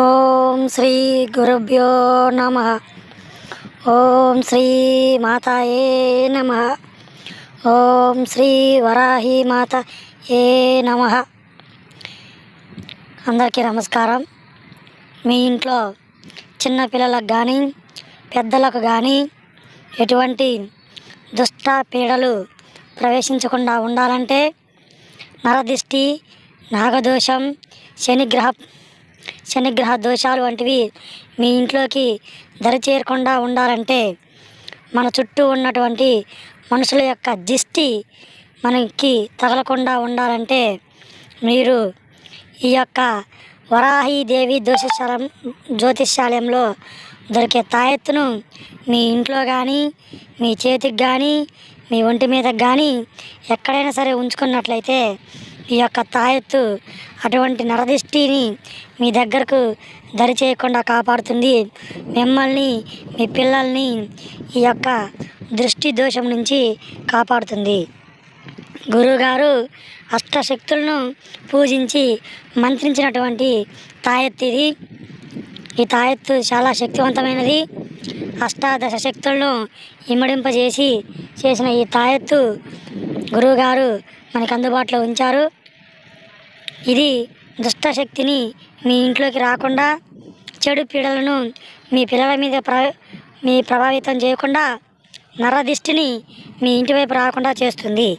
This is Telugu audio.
ఓం శ్రీ గురుభ్యో నమ. ఓం శ్రీ మాతాయే నమ. ఓం శ్రీ వరాహి మాత ఏ నమ. అందరికీ నమస్కారం. మీ ఇంట్లో చిన్నపిల్లలకు కానీ పెద్దలకు కానీ ఎటువంటి దుష్ట పీడలు ప్రవేశించకుండా ఉండాలంటే నరదిష్టి నాగదోషం శనిగ్రహ శనిగ్రహ దోషాలు వంటివి మీ ఇంట్లోకి దరిచేరకుండా ఉండాలంటే మన చుట్టూ ఉన్నటువంటి మనుషుల యొక్క దిష్టి మనకి తగలకుండా ఉండాలంటే మీరు ఈ యొక్క వరాహీదేవి జ్యోతిషాలం జ్యోతిష్యాలయంలో దొరికే తాయెత్తును మీ ఇంట్లో కానీ మీ చేతికి కానీ మీ ఒంటి మీద కానీ ఎక్కడైనా సరే ఉంచుకున్నట్లయితే ఈ యొక్క తాయెత్తు అటువంటి నరదిష్టిని మీ దగ్గరకు దరి చేయకుండా కాపాడుతుంది. మిమ్మల్ని మీ పిల్లల్ని ఈ యొక్క దృష్టి దోషం నుంచి కాపాడుతుంది. గురువుగారు అష్టశక్తులను పూజించి మంత్రించినటువంటి తాయెత్తు ఇది. ఈ తాయెత్తు చాలా శక్తివంతమైనది. అష్టాదశ శక్తులను ఇమ్మడింపజేసి చేసిన ఈ తాయెత్తు గురువుగారు మనకు అందుబాటులో ఉంచారు. ఇది దుష్టశక్తిని మీ ఇంట్లోకి రాకుండా చెడు పీడలను మీ పిల్లల మీద ప్ర మీ ప్రభావితం చేయకుండా నరదిష్టిని మీ ఇంటి వైపు రాకుండా చేస్తుంది.